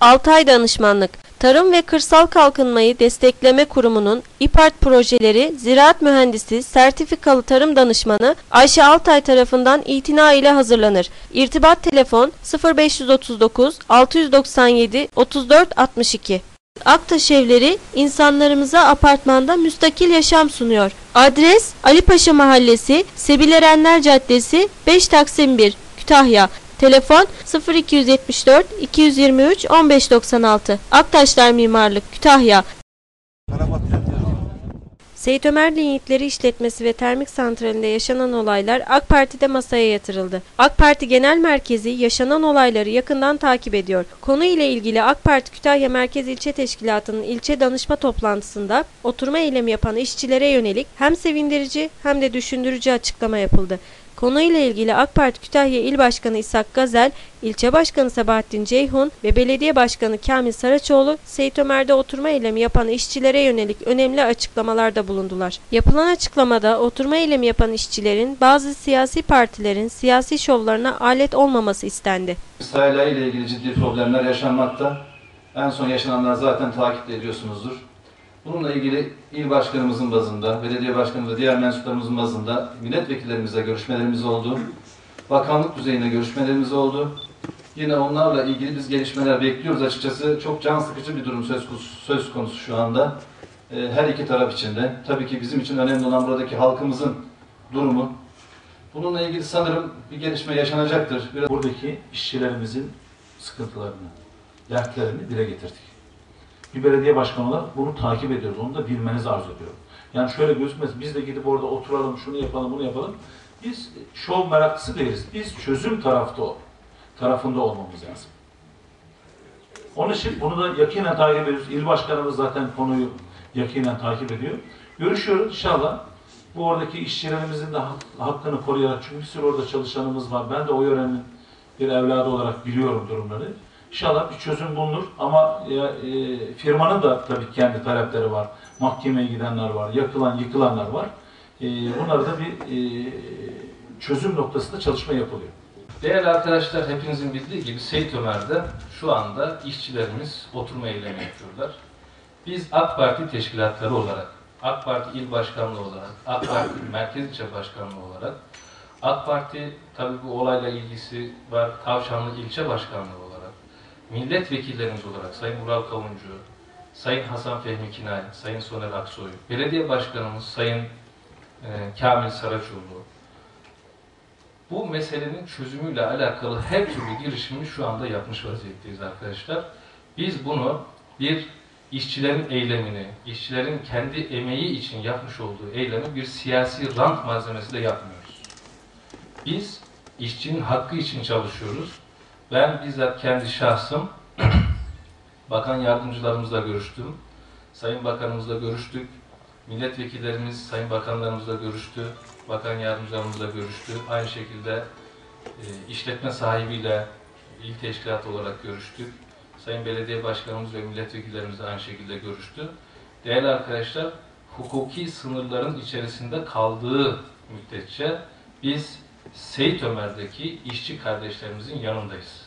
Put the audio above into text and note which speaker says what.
Speaker 1: Altay Danışmanlık, Tarım ve Kırsal Kalkınmayı Destekleme Kurumu'nun İPART projeleri Ziraat Mühendisi Sertifikalı Tarım Danışmanı Ayşe Altay tarafından itina ile hazırlanır. İrtibat telefon 0539 697 34 62. Aktaş Evleri insanlarımıza apartmanda müstakil yaşam sunuyor. Adres Ali Paşa Mahallesi, Sebilerenler Caddesi, 5 Taksim 1, Kütahya. Telefon 0274 223 1596. Aktaşlar Mimarlık, Kütahya. Seyit Ömer Linyitleri İşletmesi ve Termik Santrali'nde yaşanan olaylar AK Parti'de masaya yatırıldı. AK Parti Genel Merkezi yaşanan olayları yakından takip ediyor. Konu ile ilgili AK Parti Kütahya Merkez İlçe Teşkilatı'nın ilçe danışma toplantısında oturma eylemi yapan işçilere yönelik hem sevindirici hem de düşündürücü açıklama yapıldı. Konuyla ilgili AK Parti Kütahya İl Başkanı İshak Gazel, İlçe Başkanı Sabahattin Ceyhun ve Belediye Başkanı Kamil Saraçoğlu, Seyit Ömer'de oturma eylemi yapan işçilere yönelik önemli açıklamalarda bulundular. Yapılan açıklamada oturma eylemi yapan işçilerin bazı siyasi partilerin siyasi şovlarına alet olmaması istendi.
Speaker 2: Sahila ile ilgili ciddi problemler yaşanmakta. En son yaşananlar zaten takip ediyorsunuzdur. Bununla ilgili il başkanımızın bazında, belediye başkanımız diğer mensuplarımızın bazında milletvekillerimizle görüşmelerimiz oldu. Bakanlık düzeyinde görüşmelerimiz oldu. Yine onlarla ilgili biz gelişmeler bekliyoruz açıkçası. Çok can sıkıcı bir durum söz konusu, söz konusu şu anda. Ee, her iki taraf için de. Tabii ki bizim için önemli olan buradaki halkımızın durumu. Bununla ilgili sanırım bir gelişme yaşanacaktır. Biraz
Speaker 3: buradaki işçilerimizin sıkıntılarını, dertlerini dile getirdik. Bir belediye başkanı olarak bunu takip ediyoruz. Onu da bilmenizi arzu ediyorum. Yani şöyle gözükmez, biz de gidip orada oturalım, şunu yapalım, bunu yapalım. Biz şov meraklısı değiliz. Biz çözüm tarafta tarafında olmamız lazım. Onun için bunu da yakinen takip ediyoruz. İl başkanımız zaten konuyu yakinen takip ediyor. Görüşüyoruz inşallah. Bu oradaki işçilerimizin de hak- hakkını koruyarak, çünkü bir sürü orada çalışanımız var. Ben de o yörenin bir evladı olarak biliyorum durumları. İnşallah bir çözüm bulunur ama ya, e, firmanın da tabii kendi talepleri var. Mahkemeye gidenler var, yakılan, yıkılanlar var. E, bunları da bir e, çözüm noktasında çalışma yapılıyor.
Speaker 4: Değerli arkadaşlar hepinizin bildiği gibi Seyit Ömer'de şu anda işçilerimiz oturma eylemi yapıyorlar. Biz AK Parti teşkilatları olarak, AK Parti il başkanlığı olarak, AK Parti merkez ilçe başkanlığı olarak, AK Parti tabii bu olayla ilgisi var Tavşanlı ilçe başkanlığı olarak, milletvekillerimiz olarak Sayın Vural Kavuncu, Sayın Hasan Fehmi Kinay, Sayın Soner Aksoy, belediye başkanımız Sayın e, Kamil Saraçoğlu, bu meselenin çözümüyle alakalı her türlü girişimi şu anda yapmış vaziyetteyiz arkadaşlar. Biz bunu bir işçilerin eylemini, işçilerin kendi emeği için yapmış olduğu eylemi bir siyasi rant malzemesi de yapmıyoruz. Biz işçinin hakkı için çalışıyoruz. Ben bizzat kendi şahsım bakan yardımcılarımızla görüştüm. Sayın Bakanımızla görüştük. Milletvekillerimiz, sayın bakanlarımızla görüştü. Bakan yardımcılarımızla görüştü. Aynı şekilde e, işletme sahibiyle il teşkilatı olarak görüştük. Sayın belediye başkanımız ve milletvekillerimiz de aynı şekilde görüştü. Değerli arkadaşlar, hukuki sınırların içerisinde kaldığı müddetçe biz Seyit Ömer'deki işçi kardeşlerimizin yanındayız.